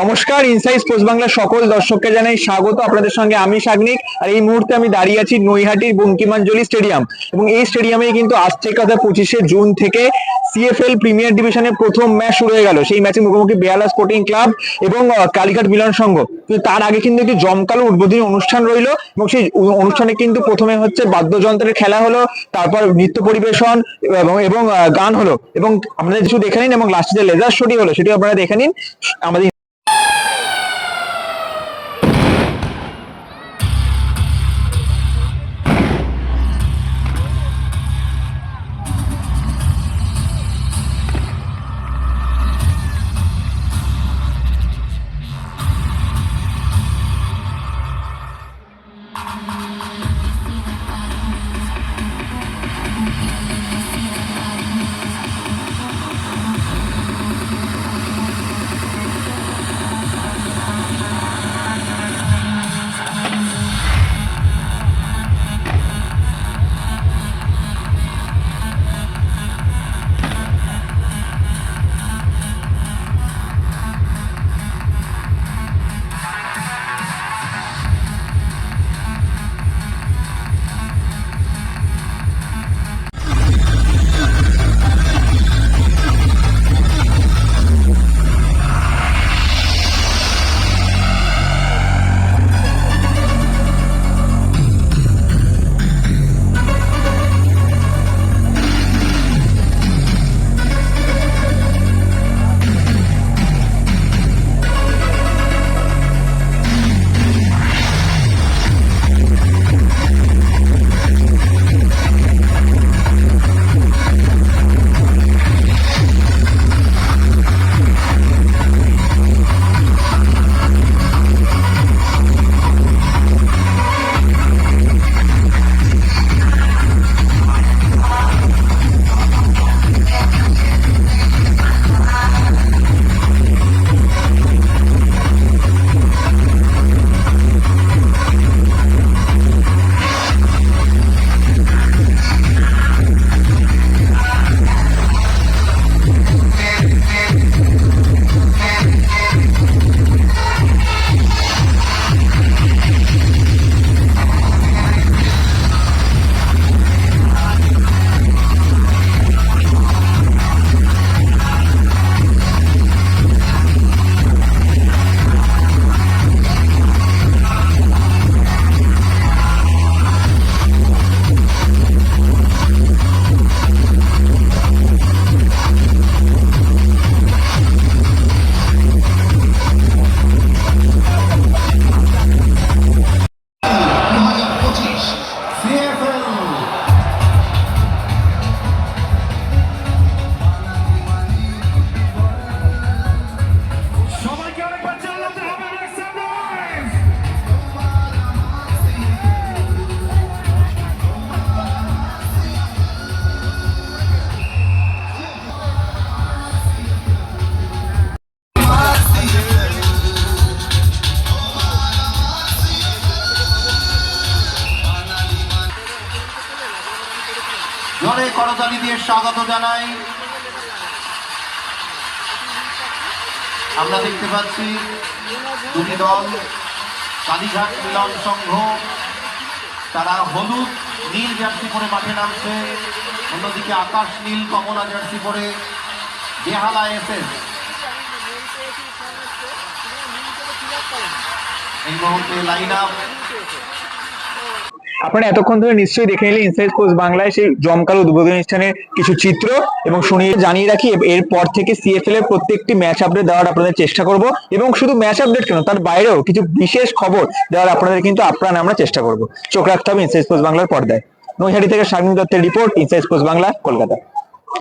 নমস্কার inside sports Bangla সকল দর্শককে জানাই স্বাগত। আপনাদের সঙ্গে আমি সাগনিক, আর এই মুহূর্তে আমি দাঁড়িয়ে আছি নৈহাটির বঙ্কিমাঞ্জলি স্টেডিয়াম। এবং এই স্টেডিয়ামে কিন্তু আজ থেকে অর্থাৎ পঁচিশে জুন থেকে সিএফএল প্রিমিয়ার ডিভিশনের প্রথম ম্যাচ শুরু হয়ে গেল। সেই ম্যাচে মুখোমুখি বেহালা স্পোর্টিং ক্লাব এবং কালীঘাট মিলন সংঘ কিন্তু তার আগে কিন্তু একটি জমকালো উদ্বোধনী অনুষ্ঠান রইল এবং সেই অনুষ্ঠানে কিন্তু প্রথমে হচ্ছে বাদ্যযন্ত্রের খেলা হলো, তারপর নৃত্য পরিবেশন এবং গান হলো। এবং আপনারা কিছু দেখে নিন এবং লাস্টে যে লেজার শোটি হলো সেটি আপনারা দেখে নিন। আমাদের জোরে করতালি দিয়ে স্বাগত জানাই। আমরা দেখতে পাচ্ছি দুটি দল, কালীঘাট মিলন সংঘ, তারা হলুদ, নীল জার্সি পরে মাঠে নামছে। অন্যদিকে আকাশ নীল, কমলা জার্সি পরে বেহালা এসএস এই মুহূর্তে লাইন আপ আপনারা এতক্ষণ ধরে নিশ্চয়ই দেখে নিলেন ইনসাইড কোর্স বাংলায় সেই জমকালো উদ্বোধন অনুষ্ঠানের কিছু চিত্র এবং শুনিয়ে জানিয়ে রাখি, এরপর থেকে সিএফএল এর প্রত্যেকটি ম্যাচ আপডেট দেওয়ার আপনাদের চেষ্টা করব এবং শুধু ম্যাচ আপডেট কেন, তার বাইরেও কিছু বিশেষ খবর দেওয়ার আপনাদের কিন্তু আপ্রাণ আমরা চেষ্টা করব। চোখ রাখতে হবে ইনসাইড কোর্স বাংলার পর্দায়। নৈহাটি থেকে শারমিন দত্তের report inside course Bangla, Kolkata.